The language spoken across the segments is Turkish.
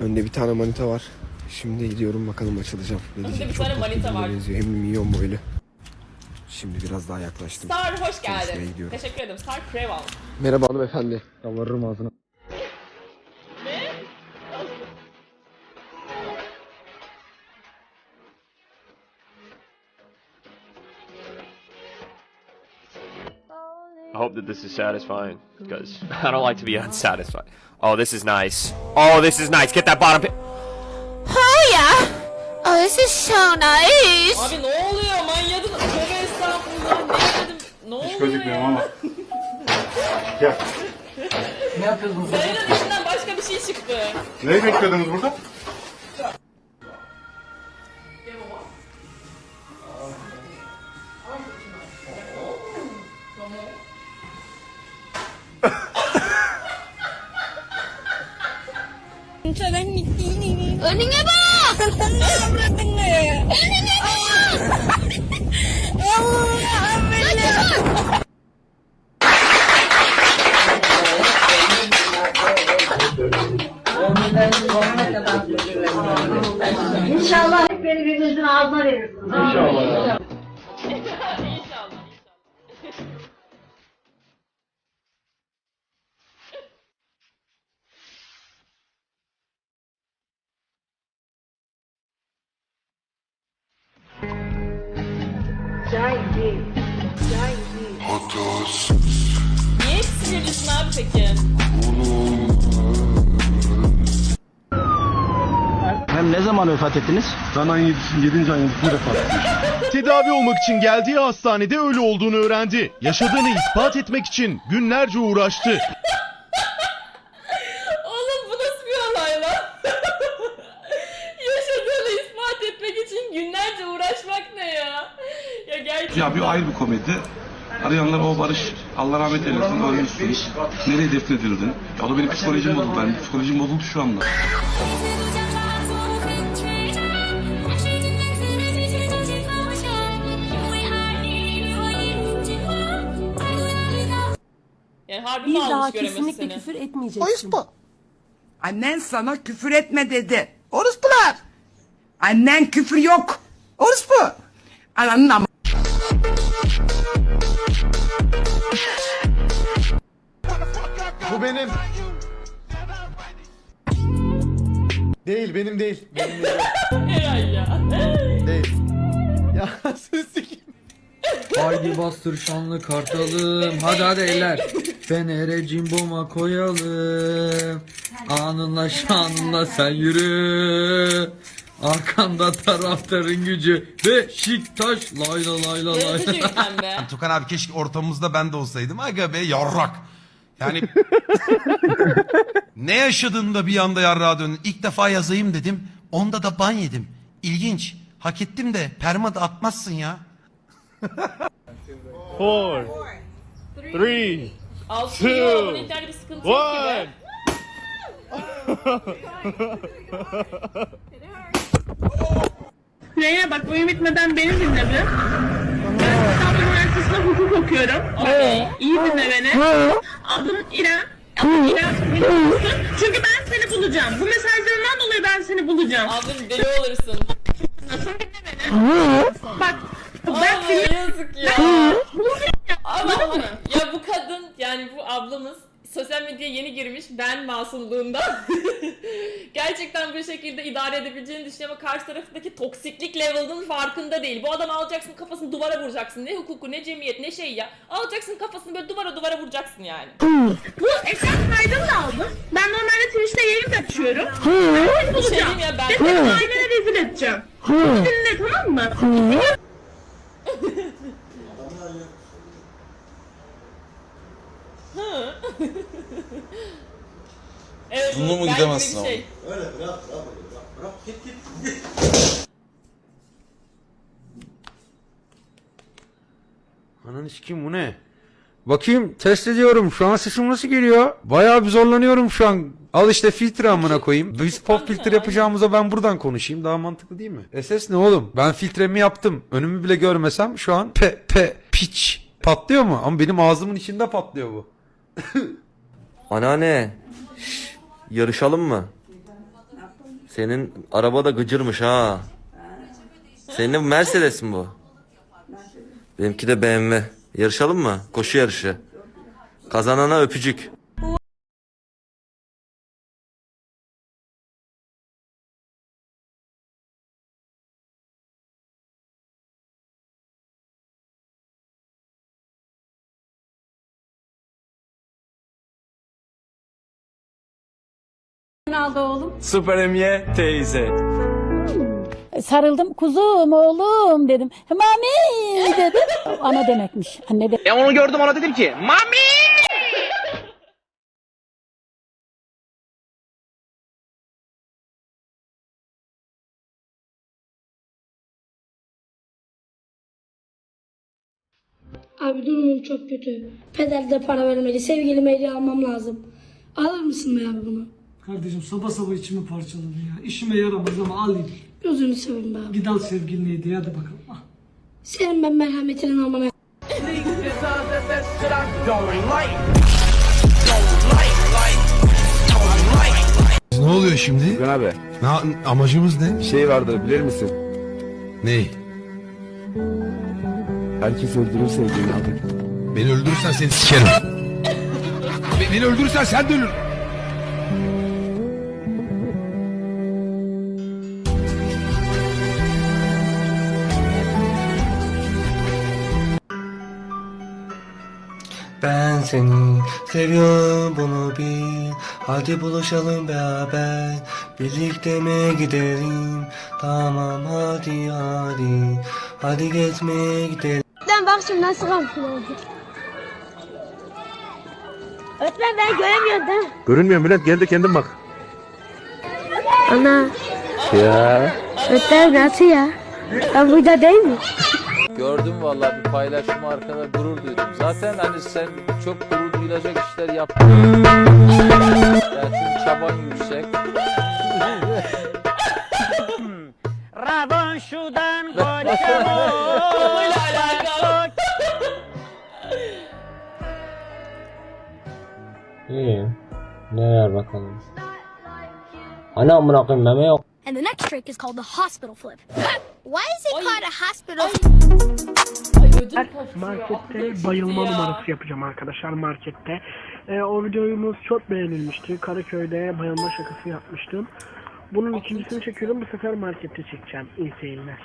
Önde bir tane manita var. Şimdi gidiyorum bakalım açılacağım. Ne Önde diyecek? bir Çok tane tatlı manita birine var. Benziyor. Hem minyon boylu. Şimdi biraz daha yaklaştım. Star hoş Konuşmaya geldin. gidiyorum. Teşekkür ederim. Star Preval. Merhaba hanımefendi. Yalvarırım ağzına. Hope that this is satisfying because I don't like to be unsatisfied. Oh, this is nice. Oh, this is nice. Get that bottom. Pi- Hiya! Oh, this is so nice! Abi ne oluyor manyadın? Tövbe estağfurullah. Ne? Ne oluyor gözükmüyorum ya? ama. Gel. Senin içinden başka bir şey çıktı. Neyi bekliyordunuz burada? Önüne bak! Niye hep sinirlisin abi peki? Hem ne zaman vefat ettiniz? Ben ayın 7. ayın 7. defa. Tedavi olmak için geldiği hastanede ölü olduğunu öğrendi. Yaşadığını ispat etmek için günlerce uğraştı. Oğlum bu nasıl bir olay lan? Yaşadığını ispat etmek için günlerce uğraşmak ne ya? Ya bir ayrı bir komedi. Arayanlar o Barış Allah rahmet eylesin ölmüşsün. Nereye defnedildin? Ya o da benim psikolojim bozuldu. Ben psikolojim bozuldu şu anda. Yani harbi Bir daha almış göremez kesinlikle seni? küfür etmeyeceksin. Annen sana küfür etme dedi. Orospular. Annen küfür yok. Orospu. Ananın ama. Bu benim. Değil benim değil. Benim değil. Eray ya. değil. Ya siz kim? Haydi bastır şanlı kartalım. Hadi hadi eller. Fenere cimboma koyalım. Anınla şanınla sen yürü. Arkanda taraftarın gücü. Beşiktaş layla layla layla. Tukan abi keşke ortamımızda ben de olsaydım. Aga be yarrak. Yani ne yaşadığını da bir anda yarrağa döndün. İlk defa yazayım dedim. Onda da ban yedim. İlginç. Hak ettim de perma da atmazsın ya. Four, three, Altı Two, yiyor. Aboneliklerde bir sıkıntı yok gibi. Süreyya bak oyun bitmeden beni dinle bir. Üniversitesi'nde hukuk okuyorum. İyi dinle beni. Adım İrem. Adım İrem. Çünkü ben seni bulacağım. Bu mesajlarından dolayı ben seni bulacağım. Abim deli olursun. Bak. Ben Ama seni... yazık ya. Ama Anladın mı? ya bu kadın yani bu ablamız sosyal medyaya yeni girmiş ben masumluğundan gerçekten bu şekilde idare edebileceğini düşünüyor ama karşı taraftaki toksiklik level'ının farkında değil. Bu adam alacaksın kafasını duvara vuracaksın. Ne hukuku ne cemiyet ne şey ya. Alacaksın kafasını böyle duvara duvara vuracaksın yani. Bu ekran kaydını da aldım. Ben normalde Twitch'te yayın da açıyorum. Ben seni bulacağım. şey ya, ben- Ve seni ailene rezil edeceğim. Dinle tamam mı? Evet, Bunu mu gidemezsin bir şey. Ananı sikeyim bu ne? Bakayım test ediyorum. Şu an sesim nasıl geliyor? Bayağı bir zorlanıyorum şu an. Al işte filtre amına koyayım. Biz pop filtre yapacağımıza ben buradan konuşayım. Daha mantıklı değil mi? SS ne oğlum? Ben filtremi yaptım. Önümü bile görmesem şu an pe pe piç. Patlıyor mu? Ama benim ağzımın içinde patlıyor bu. Anneanne. Yarışalım mı? Senin araba da gıcırmış ha. Senin Mercedes mi bu? Benimki de BMW. Yarışalım mı? Koşu yarışı. Kazanana öpücük. Aldı oğlum? Süper Emiye teyze. Sarıldım kuzum oğlum dedim. Mami dedim. Ana demekmiş. Anne de. E onu gördüm ona dedim ki Mami! Abi durumum çok kötü. Peder de para vermeli. Sevgilime hediye almam lazım. Alır mısın be abi bunu? Kardeşim sabah sabah içimi parçaladı ya. İşime yaramaz ama alayım. Gözünü seveyim be abi. Git al sevgiline hediye hadi bakalım. Ah. Senin ben merhametinin amına. Ne oluyor şimdi? Gün abi Ne, amacımız ne? bir şey vardır bilir misin? Ney? Herkes öldürür sevdiğini alır. Beni öldürürsen seni sikerim. Be- Beni öldürürsen sen de ölür. Ben seni seviyorum bunu bil. Hadi buluşalım beraber. Birlikte mi gidelim? Tamam hadi hadi. Hadi gezmeye gidelim. Ben bak şimdi nasıl kalkın oldu. Öğretmen ben göremiyorum değil mi? Görünmüyor Bülent gel de kendin bak. Ana. Ya. Öğretmen nasıl ya? Ben burada değil mi? Gördüm vallahi bir paylaşımı arkada gurur duydum. Zaten hani sen çok gurur duyulacak işler yaptın. yani çünkü çaban yüksek. Rabon şudan. İyi. Ne ver bakalım. Hani amına koyayım meme yok. And the next trick is called the hospital flip. Why is it called a hospital Ay ödüm koptu. Markette bayılma numarası yapacağım arkadaşlar markette. Ee, o videomuz çok beğenilmişti. Karaköy'de bayılma şakası yapmıştım. Bunun ikincisini çekiyorum. Bu sefer markette çekeceğim. İyi seyirler.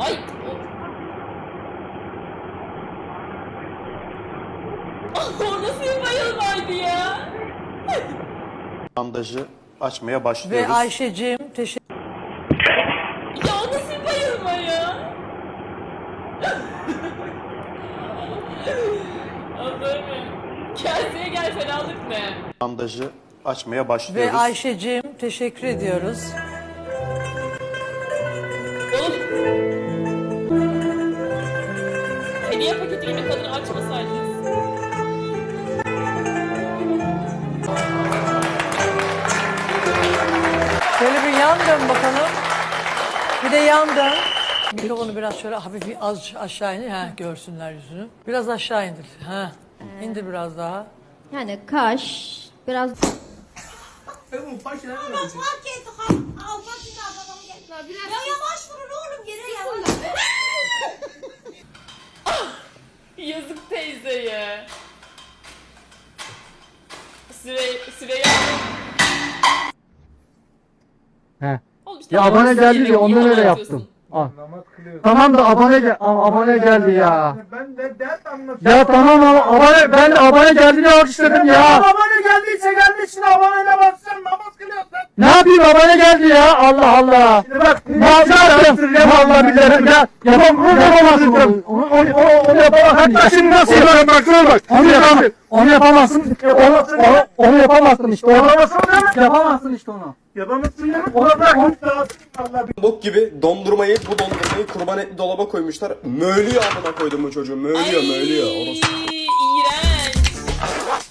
Ay. o- O nasıl bir bayılmaydı ya? Bandajı açmaya başlıyoruz. Ayşe'cim teşekkür Ya o nasıl bayılma ya? Allah'ım. Kendine gel fenalık ne? Bandajı açmaya başlıyoruz. Ayşe'cim teşekkür ediyoruz. Oğlum. Hediye paketi gibi kadını açmasaydınız. Şöyle bir yan dön bakalım. Bir de yan dön. Mikrofonu biraz şöyle hafif bir az aşağı indir. Ha, görsünler yüzünü. Biraz aşağı indir. Ha. İndir biraz daha. Yani kaş biraz Yazık He. Oğlum işte Ya abone geldi diye ondan öyle yaptım. Al. Tamam da abone gel Aa, abone geldi ya. Ben de dert anlatıyorum. Ya tamam ama abone ben de abone geldi diye alkışladım ya. Abone geldiyse gelmişsin abone namaz kılıyorsun. Ne yapayım abone geldi ya Allah Allah. Bak ne yapacağım? Ne vallahi billahi ya. Yapam yapamazsın. Onu onu onu, onu yapamazsın. Hatta şimdi nasıl yaparım bak dur bak. Onu yapamazsın. Onu yapamazsın. Onu, onu, onu yapamazsın işte. Onu yapamazsın işte onu. Yapamazsın demek. Onu bırak. Bok gibi dondurmayı bu dondurmayı kurban etli dolaba koymuşlar. Möğlüyor amına koydum bu çocuğu. Möğlüyor möğlüyor. Orası. Ay,